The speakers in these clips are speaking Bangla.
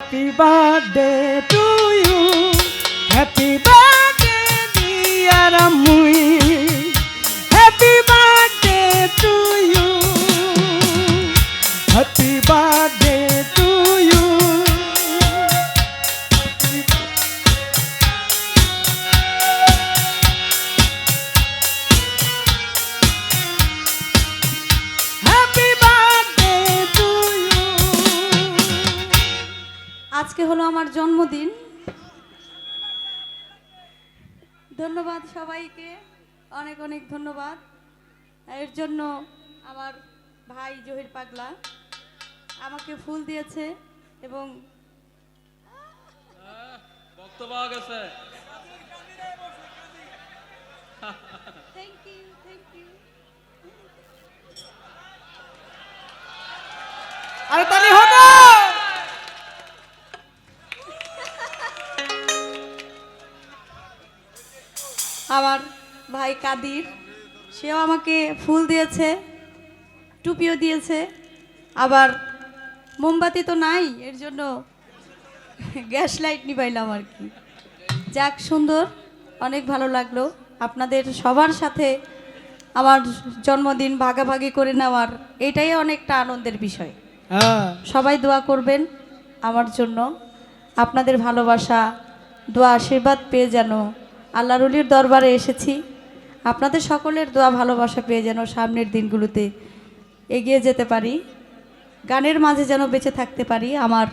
Happy birthday to you. Happy birthday, dear Amui. আজকে হলো আমার জন্মদিন। ধন্যবাদ সবাইকে অনেক অনেক ধন্যবাদ। এর জন্য আমার ভাই জহির পাগলা আমাকে ফুল দিয়েছে এবং বক্তব্য পাওয়া থ্যাংক ইউ থ্যাংক ইউ আরে তালি হতো কাদির সেও আমাকে ফুল দিয়েছে টুপিও দিয়েছে আবার মোমবাতি তো নাই এর জন্য গ্যাস লাইট নিবাইলাম আর কি। যাক সুন্দর অনেক ভালো লাগল। আপনাদের সবার সাথে আমার জন্মদিন ভাগাভাগি করে নেওয়ার এটাই অনেকটা আনন্দের বিষয়। হ্যাঁ। সবাই দোয়া করবেন আমার জন্য। আপনাদের ভালোবাসা দোয়া আশীর্বাদ পেয়ে যেন আল্লাহ রুলির দরবারে এসেছি। আপনাদের সকলের দোয়া ভালোবাসা পেয়ে যেন সামনের দিনগুলোতে এগিয়ে যেতে পারি। গানের মাঝে যেন বেঁচে থাকতে পারি আমার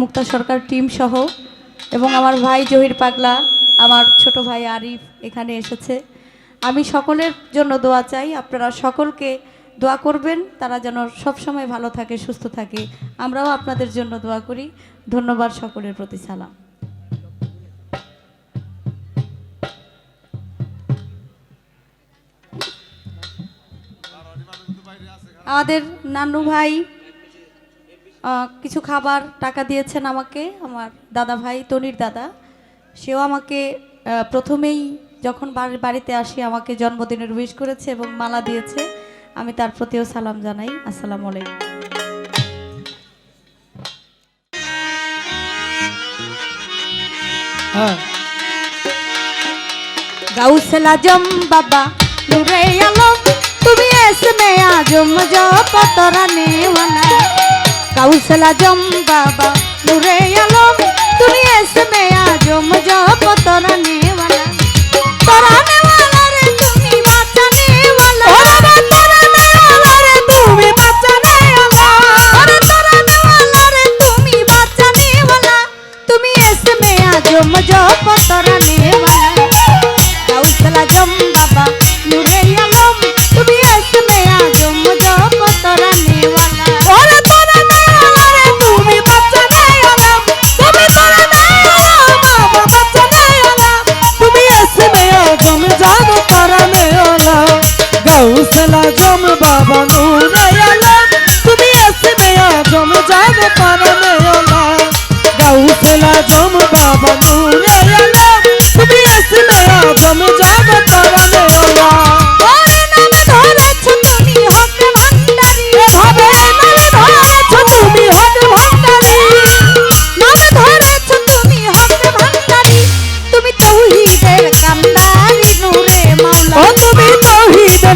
মুক্তা সরকার টিম সহ এবং আমার ভাই জহির পাগলা, আমার ছোট ভাই আরিফ এখানে এসেছে। আমি সকলের জন্য দোয়া চাই, আপনারা সকলকে দোয়া করবেন, তারা যেন সবসময় ভালো থাকে, সুস্থ থাকে। আমরাও আপনাদের জন্য দোয়া করি। ধন্যবাদ সকলের প্রতি সালাম। আমাদের নানু ভাই কিছু খাবার টাকা দিয়েছেন আমাকে আমার দাদা ভাই তনির দাদা। সেও আমাকে প্রথমেই যখন বাড়িতে আসি আমাকে জন্মদিনের উইশ করেছে এবং মালা দিয়েছে। আমি তার প্রতিও সালাম জানাই। আসসালামু আলাইকুম। হ্যাঁ। গাউসেল আজম বাবা নূরে আলম। তুমি এসমে আজম জপতরা নেওয়ালা গাউসেল जम বাবা নূরে আলম তুমি এসমে আজম জপতরা নেওয়ালা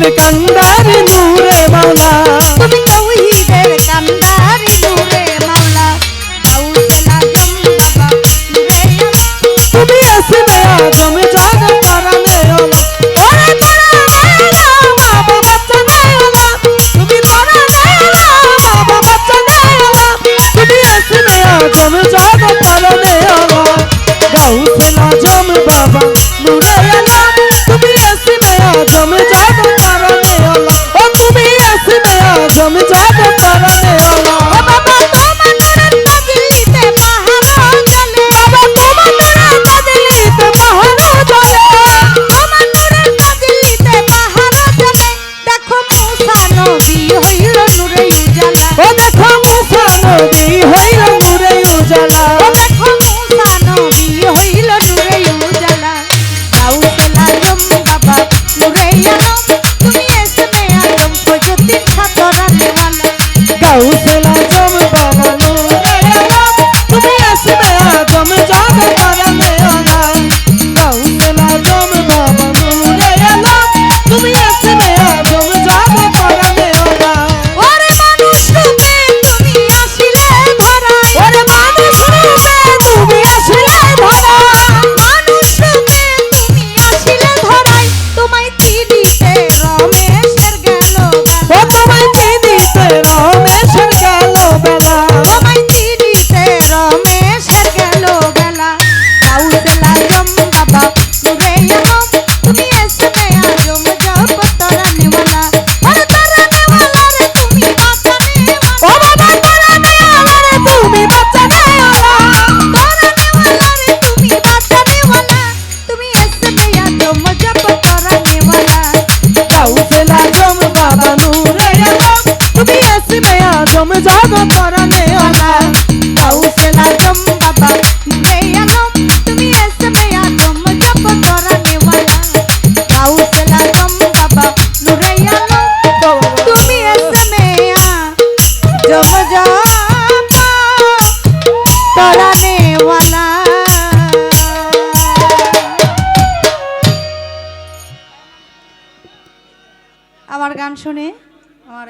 তৌহিদের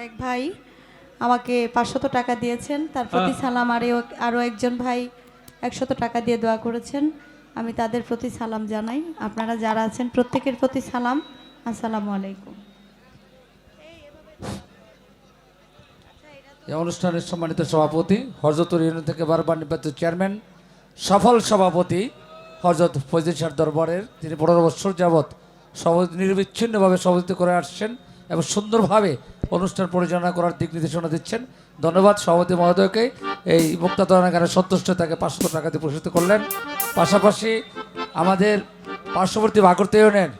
এক ভাই আমাকে পাঁচশত টাকা দিয়েছেন তার প্রতি সালাম আর আরও একজন ভাই একশত টাকা দিয়ে দোয়া করেছেন। আমি তাদের প্রতি সালাম জানাই। আপনারা যারা আছেন প্রত্যেকের প্রতি সালাম আসসালামু আলাইকুম। এই অনুষ্ঠানের সম্মানিত সভাপতি হরজতুর ইউনিয়ন থেকে বারবার নির্বাচিত চেয়ারম্যান সফল সভাপতি হরজত ফৈজুল শাহ দরবারের তিনি পনেরো বছর যাবৎ সভাপতি নিরবিচ্ছিন্নভাবে সভাপতি করে আসছেন। এবং সুন্দরভাবে অনুষ্ঠান পরিচালনা করার দিক নির্দেশনা দিচ্ছেন। ধন্যবাদ সভাপতি মহোদয়কে। এই মুক্তাতরণা গানে সন্তুষ্ট তাকে পাঁচশো টাকা দিয়ে পুরস্কৃত করলেন। পাশাপাশি আমাদের পার্শ্ববর্তী ইউনিয়ন